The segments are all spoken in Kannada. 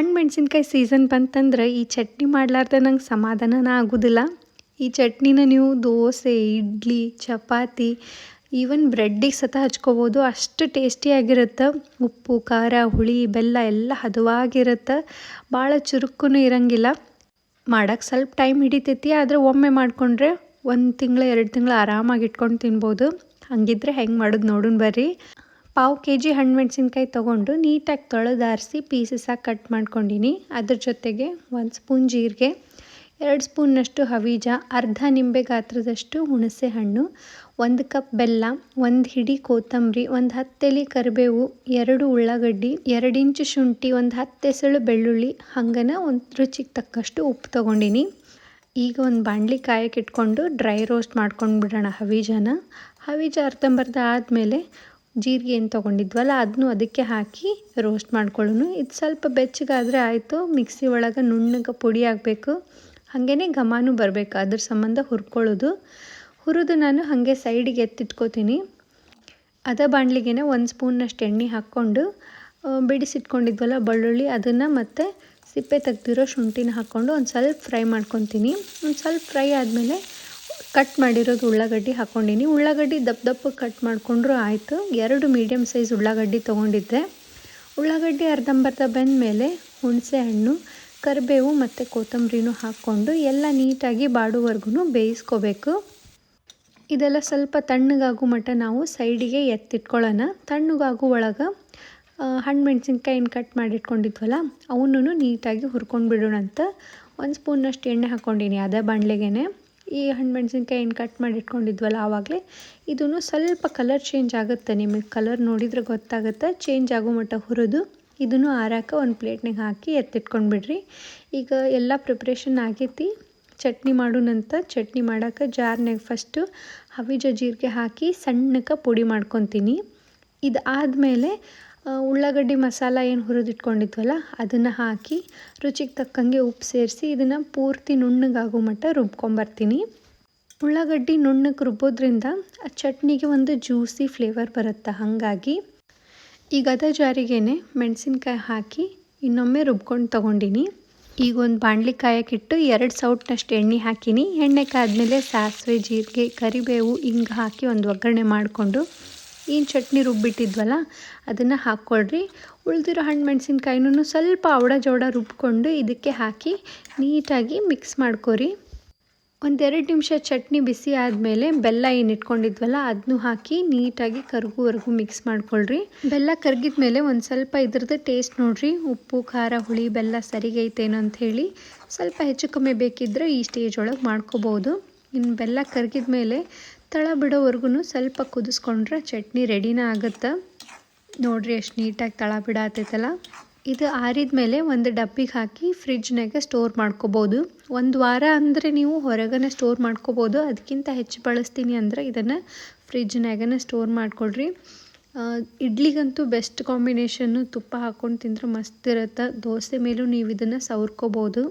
ಹಣ್ಣು ಮೆಣಸಿನ್ಕಾಯಿ ಸೀಸನ್ ಬಂತಂದ್ರೆ ಈ ಚಟ್ನಿ ಮಾಡ್ಲಾರ್ದೆ ನಂಗೆ ಸಮಾಧಾನ ಆಗೋದಿಲ್ಲ. ಈ ಚಟ್ನಿನ ನೀವು ದೋಸೆ, ಇಡ್ಲಿ, ಚಪಾತಿ ಈವನ್ ಬ್ರೆಡ್ಡಿಗೆ ಸತ ಹಚ್ಕೋಬೋದು. ಅಷ್ಟು ಟೇಸ್ಟಿಯಾಗಿರುತ್ತೆ ಉಪ್ಪು, ಖಾರ, ಹುಳಿ, ಬೆಲ್ಲ ಎಲ್ಲ ಹದವಾಗಿರುತ್ತೆ. ಭಾಳ ಚುರುಕು ಇರಂಗಿಲ್ಲ. ಮಾಡೋಕ್ಕೆ ಸ್ವಲ್ಪ ಟೈಮ್ ಹಿಡಿತೈತಿ. ಆದರೆ ಒಮ್ಮೆ ಮಾಡಿಕೊಂಡ್ರೆ ಒಂದು ತಿಂಗಳು, ಎರಡು ತಿಂಗಳು ಆರಾಮಾಗಿ ಇಟ್ಕೊಂಡು ತಿನ್ಬೋದು. ಹಂಗಿದ್ರೆ ಹೆಂಗೆ ಮಾಡೋದು ನೋಡೋಣ ಬರ್ರಿ. ಪಾವು ಕೆ ಜಿ ಹಣ್ಣು ಮೆಣಸಿನ್ಕಾಯಿ ತೊಗೊಂಡು ನೀಟಾಗಿ ತೊಳೆದಾರಿಸಿ ಪೀಸಸ್ಸಾಗಿ ಕಟ್ ಮಾಡ್ಕೊಂಡಿನಿ. ಅದ್ರ ಜೊತೆಗೆ ಒಂದು ಸ್ಪೂನ್ ಜೀರಿಗೆ, ಎರಡು ಸ್ಪೂನ್ನಷ್ಟು ಹವೀಜ, ಅರ್ಧ ನಿಂಬೆ ಗಾತ್ರದಷ್ಟು ಹುಣಸೆ ಹಣ್ಣು, ಒಂದು ಕಪ್ ಬೆಲ್ಲ, ಒಂದು ಹಿಡಿ ಕೊತ್ತಂಬರಿ, ಒಂದು ಹತ್ತೆಲಿ ಕರಿಬೇವು, ಎರಡು ಉಳ್ಳಾಗಡ್ಡಿ, ಎರಡು ಇಂಚು ಶುಂಠಿ, ಒಂದು ಹತ್ತೆಸಳು ಬೆಳ್ಳುಳ್ಳಿ, ಹಂಗನ ಒಂದು ರುಚಿಗೆ ತಕ್ಕಷ್ಟು ಉಪ್ಪು ತೊಗೊಂಡಿನಿ. ಈಗ ಒಂದು ಬಾಣಲಿ ಕಾಯಕ್ಕೆ ಇಟ್ಕೊಂಡು ಡ್ರೈ ರೋಸ್ಟ್ ಮಾಡ್ಕೊಂಡು ಬಿಡೋಣ ಹವೀಜನ. ಹವೀಜ ಅರ್ಧಂಬರ್ಧ ಆದಮೇಲೆ ಜೀರಿಗೆ ಏನು ತೊಗೊಂಡಿದ್ವಲ್ಲ, ಅದನ್ನು ಅದಕ್ಕೆ ಹಾಕಿ ರೋಸ್ಟ್ ಮಾಡ್ಕೊಳ್ಳೋನು ಇದು ಸ್ವಲ್ಪ ಬೆಚ್ಚಗಾದರೆ ಆಯಿತು, ಮಿಕ್ಸಿ ಒಳಗೆ ನುಣ್ಣಗೆ ಪುಡಿ ಆಗಬೇಕು. ಹಾಗೇ ಘಮಾನು ಬರಬೇಕು, ಅದ್ರ ಸಂಬಂಧ ಹುರ್ಕೊಳ್ಳೋದು. ಹುರಿದು ನಾನು ಹಾಗೆ ಸೈಡಿಗೆ ಎತ್ತಿಟ್ಕೋತೀನಿ. ಅದ ಬಾಣಲಿಗೆ ಒಂದು ಸ್ಪೂನ್ನಷ್ಟು ಎಣ್ಣೆ ಹಾಕ್ಕೊಂಡು ಬಿಡಿಸಿಟ್ಕೊಂಡಿದ್ವಲ್ಲ ಬೆಳ್ಳುಳ್ಳಿ, ಅದನ್ನು ಮತ್ತು ಸಿಪ್ಪೆ ತೆಗ್ದಿರೋ ಶುಂಠಿನ ಹಾಕ್ಕೊಂಡು ಒಂದು ಸ್ವಲ್ಪ ಫ್ರೈ ಮಾಡ್ಕೊತೀನಿ. ಒಂದು ಸ್ವಲ್ಪ ಫ್ರೈ ಆದಮೇಲೆ ಕಟ್ ಮಾಡಿರೋದು ಉಳ್ಳಾಗಡ್ಡಿ ಹಾಕ್ಕೊಂಡಿನಿ ಉಳ್ಳಾಗಡ್ಡಿ ದಪ್ಪ ದಪ್ಪ ಕಟ್ ಮಾಡಿಕೊಂಡ್ರು ಆಯಿತು. ಎರಡು ಮೀಡಿಯಮ್ ಸೈಜ್ ಉಳ್ಳಾಗಡ್ಡಿ ತೊಗೊಂಡಿದ್ದೆ. ಉಳ್ಳಾಗಡ್ಡಿ ಅರ್ಧಂಬರ್ಧ ಬೆಂದ ಮೇಲೆ ಹುಣಸೆ ಹಣ್ಣು, ಕರಿಬೇವು ಮತ್ತು ಕೊತ್ತಂಬರಿನೂ ಹಾಕ್ಕೊಂಡು ಎಲ್ಲ ನೀಟಾಗಿ ಬಾಡುವರೆಗೂ ಬೇಯಿಸ್ಕೋಬೇಕು. ಇದೆಲ್ಲ ಸ್ವಲ್ಪ ತಣ್ಣಗಾಗೋ ಮಟ್ಟ ನಾವು ಸೈಡಿಗೆ ಎತ್ತಿಟ್ಕೊಳ್ಳೋಣ. ತಣ್ಣಗಾಗೋ ಒಳಗೆ ಹಣ್ಣು ಮೆಣಸಿನ್ಕಾಯಿನ ಕಟ್ ಮಾಡಿಟ್ಕೊಂಡಿದ್ವಲ್ಲ, ಅವನ್ನೂ ನೀಟಾಗಿ ಹುರ್ಕೊಂಡು ಬಿಡೋಣ ಅಂತ ಒಂದು ಸ್ಪೂನಷ್ಟು ಎಣ್ಣೆ ಹಾಕ್ಕೊಂಡಿನಿ ಅದೇ ಬಾಣಲೆಗೆ ಈ ಹಣ್ಣು ಮೆಣಸಿನ್ಕಾಯಿ ಕಟ್ ಮಾಡಿ ಇಟ್ಕೊಂಡಿದ್ವಲ್ಲ ಆವಾಗಲೇ ಇದೂ ಸ್ವಲ್ಪ ಕಲರ್ ಚೇಂಜ್ ಆಗುತ್ತೆ ನಿಮಗೆ. ಕಲರ್ ನೋಡಿದ್ರೆ ಗೊತ್ತಾಗುತ್ತೆ ಚೇಂಜ್ ಆಗೋ ಮಟ್ಟ ಹುರಿದು ಇದನ್ನು ಆರಾಕ ಒಂದು ಪ್ಲೇಟ್ನಾಗ ಹಾಕಿ ಎತ್ತಿಟ್ಕೊಂಡು ಬಿಡ್ರಿ ಈಗ ಎಲ್ಲ ಪ್ರಿಪ್ರೇಷನ್ ಆಗೈತಿ. ಚಟ್ನಿ ಮಾಡೋಣಂತ ಚಟ್ನಿ ಮಾಡೋಕೆ ಜಾರ್ನಾಗ ಫಸ್ಟು ಹವಿಜ ಜೀರಿಗೆ ಹಾಕಿ ಸಣ್ಣಕ್ಕೆ ಪುಡಿ ಮಾಡ್ಕೊತೀನಿ. ಇದು ಆದಮೇಲೆ ಉಳ್ಳಾಗಡ್ಡಿ ಮಸಾಲ ಏನು ಹುರಿದಿಟ್ಕೊಂಡಿದ್ವಲ್ಲ, ಅದನ್ನು ಹಾಕಿ ರುಚಿಗೆ ತಕ್ಕಂಗೆ ಉಪ್ಪು ಸೇರಿಸಿ ಇದನ್ನು ಪೂರ್ತಿ ನುಣ್ಣಗಾಗೋ ಮಟ್ಟ ರುಬ್ಕೊಂಬರ್ತೀನಿ ಉಳ್ಳಾಗಡ್ಡಿ ನುಣ್ಣಗೆ ರುಬ್ಬೋದ್ರಿಂದ ಆ ಚಟ್ನಿಗೆ ಒಂದು ಜ್ಯೂಸಿ ಫ್ಲೇವರ್ ಬರುತ್ತೆ ಹಾಗಾಗಿ ಈಗ ಅದ ಜಾರಿಗೇ ಮೆಣಸಿನ್ಕಾಯಿ ಹಾಕಿ ಇನ್ನೊಮ್ಮೆ ರುಬ್ಕೊಂಡು ತೊಗೊಂಡಿನಿ. ಈಗ ಒಂದು ಬಾಣಲಿ ಕಾಯಕ್ಕಿಟ್ಟು ಎರಡು ಸೌಟ್ನಷ್ಟು ಎಣ್ಣೆ ಹಾಕಿನಿ. ಎಣ್ಣೆ ಕಾದ್ಮೇಲೆ ಸಾಸಿವೆ, ಜೀರಿಗೆ, ಕರಿಬೇವು ಹಿಂಗೆ ಹಾಕಿ ಒಂದು ಒಗ್ಗರಣೆ ಮಾಡಿಕೊಂಡು ಏನು ಚಟ್ನಿ ರುಬ್ಬಿಟ್ಟಿದ್ವಲ್ಲ, ಅದನ್ನು ಹಾಕ್ಕೊಳ್ರಿ ಉಳಿದಿರೋ ಹಣ್ಣು ಮೆಣಸಿನ್ಕಾಯಿನೂ ಸ್ವಲ್ಪ ಅವಡ ಜೋಡ ರುಬ್ಬಿಕೊಂಡು ಇದಕ್ಕೆ ಹಾಕಿ ನೀಟಾಗಿ ಮಿಕ್ಸ್ ಮಾಡ್ಕೊರಿ. ಒಂದೆರಡು ನಿಮಿಷ ಚಟ್ನಿ ಬಿಸಿ ಆದಮೇಲೆ ಬೆಲ್ಲ ಏನು ಇಟ್ಕೊಂಡಿದ್ವಲ್ಲ ಅದನ್ನು ಹಾಕಿ ನೀಟಾಗಿ ಕರ್ಗುವರೆಗೂ ಮಿಕ್ಸ್ ಮಾಡ್ಕೊಳ್ರಿ. ಬೆಲ್ಲ ಕರ್ಗಿದ ಮೇಲೆ ಒಂದು ಸ್ವಲ್ಪ ಇದ್ರದ್ದು ಟೇಸ್ಟ್ ನೋಡಿರಿ. ಉಪ್ಪು, ಖಾರ, ಹುಳಿ, ಬೆಲ್ಲ ಸರಿಗೈತೇನೋ ಅಂತ ಹೇಳಿ ಸ್ವಲ್ಪ ಹೆಚ್ಚು ಕಮ್ಮಿ ಬೇಕಿದ್ದರೆ ಈ ಸ್ಟೇಜ್ ಒಳಗೆ ಮಾಡ್ಕೋಬೋದು. ಇನ್ನು ಬೆಲ್ಲ ಕರಗಿದ ಮೇಲೆ ತಳ ಬಿಡೋವರೆಗೂ ಸ್ವಲ್ಪ ಕುದಿಸ್ಕೊಂಡ್ರೆ ಚಟ್ನಿ ರೆಡಿನ ಆಗುತ್ತೆ. ನೋಡಿರಿ ಎಷ್ಟು ನೀಟಾಗಿ ತಳ ಬಿಡಾತೈತಲ್ಲ ಇದು ಆರಿದ ಮೇಲೆ ಒಂದು ಡಬ್ಬಿಗೆ ಹಾಕಿ ಫ್ರಿಜ್ನಾಗೆ ಸ್ಟೋರ್ ಮಾಡ್ಕೋಬೋದು. ಒಂದು ವಾರ ಅಂದರೆ ನೀವು ಹೊರಗನೆ ಸ್ಟೋರ್ ಮಾಡ್ಕೋಬೋದು. ಅದಕ್ಕಿಂತ ಹೆಚ್ಚು ಬಳಸ್ತೀನಿ ಅಂದರೆ ಇದನ್ನು ಫ್ರಿಜ್ನಾಗನೇ ಸ್ಟೋರ್ ಮಾಡಿಕೊಡ್ರಿ ಇಡ್ಲಿಗಂತೂ ಬೆಸ್ಟ್ ಕಾಂಬಿನೇಷನ್ನು ತುಪ್ಪ ಹಾಕ್ಕೊಂಡು ತಿಂದರೆ ಮಸ್ತ್ ಇರುತ್ತೆ. ದೋಸೆ ಮೇಲೂ ನೀವು ಇದನ್ನು ಸವರ್ಕೋಬೋದು.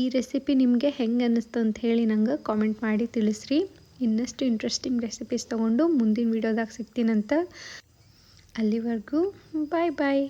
ಈ ರೆಸಿಪಿ ನಿಮಗೆ ಹೆಂಗೆ ಅನ್ನಿಸ್ತು ಅಂತ ಹೇಳಿ ನಂಗೆ ಕಾಮೆಂಟ್ ಮಾಡಿ ತಿಳಿಸ್ರಿ. ಇನ್ನಷ್ಟು ಇಂಟ್ರೆಸ್ಟಿಂಗ್ ರೆಸಿಪೀಸ್ ತೊಗೊಂಡು ಮುಂದಿನ ವೀಡಿಯೋದಾಗ ಸಿಗ್ತೀನಂತ ಅಲ್ಲಿವರೆಗೂ ಬಾಯ್ ಬಾಯ್